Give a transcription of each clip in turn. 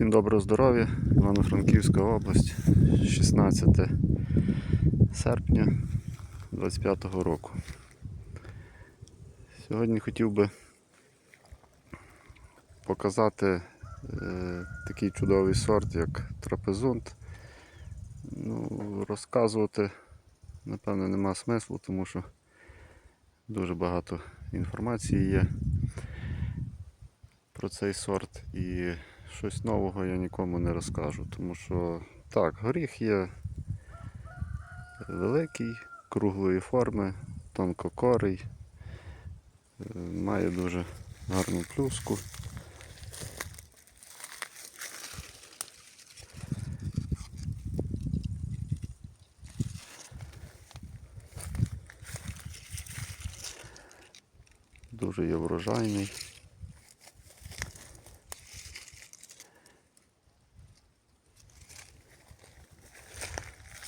Всім доброго здоров'я, Івано-Франківська область, 16 серпня 25 року. Сьогодні хотів би показати е, такий чудовий сорт, як трапезунт. Ну, розказувати, напевно, нема смислу, тому що дуже багато інформації є про цей сорт і щось нового я нікому не розкажу, тому що так, горіх є великий, круглої форми, тонкокорий, е, має дуже гарну плюску. Дуже є врожайний.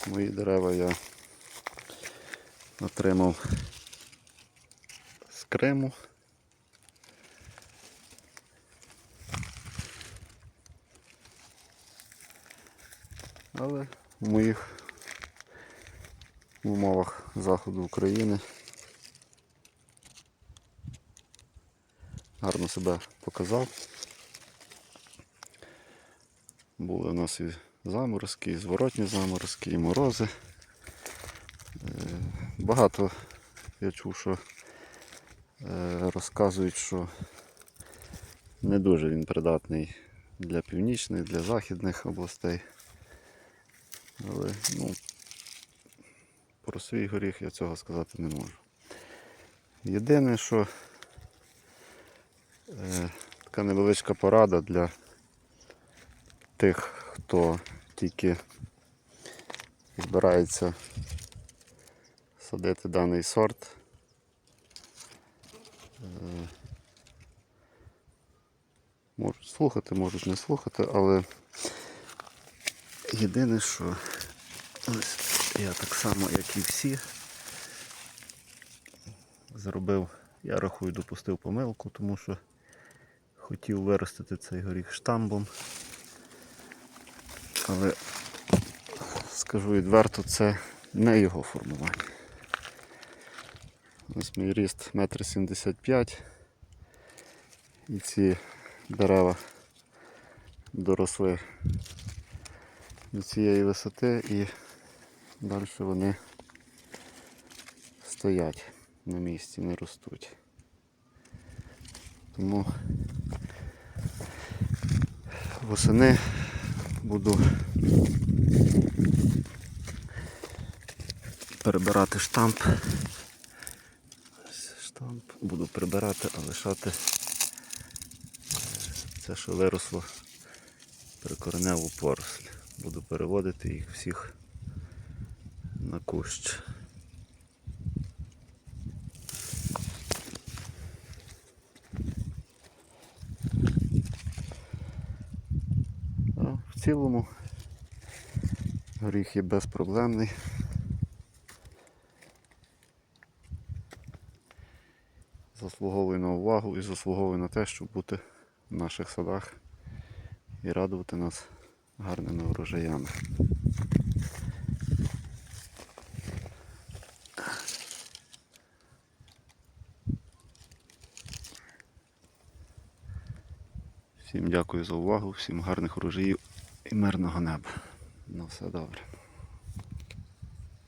Мої дерева я отримав з Криму. Але в моїх умовах заходу України гарно себе показав. Були у нас і заморозки, і зворотні заморозки, і морози. Е, Багато я чув, що е, розказують, що не дуже він придатний для північних, для західних областей. Але ну, про свій горіх я цього сказати не можу. Єдине, що е, така невеличка порада для тих, хто тільки збирається садити даний сорт. Е, Можуть слухати, можуть не слухати, але єдине, що ось я так само, як і всі, зробив, я рахую, допустив помилку, тому що хотів виростити цей горіх штамбом. Але скажу відверто, це не його формування. Ось мій ріст 1,75 м. І ці дерева доросли до цієї висоти і далі вони стоять на місці, не ростуть. Тому восени буду перебирати штамп. Ось Штамп буду прибирати, а лишати е, це, що виросло прикорневу поросль. Буду переводити їх всіх на кущ. Цілому горіх є безпроблемний. Заслуговує на увагу і заслуговує на те, щоб бути в наших садах і радувати нас гарними врожаями. Всім дякую за увагу, всім гарних врожаїв і мирного неба. На все добре.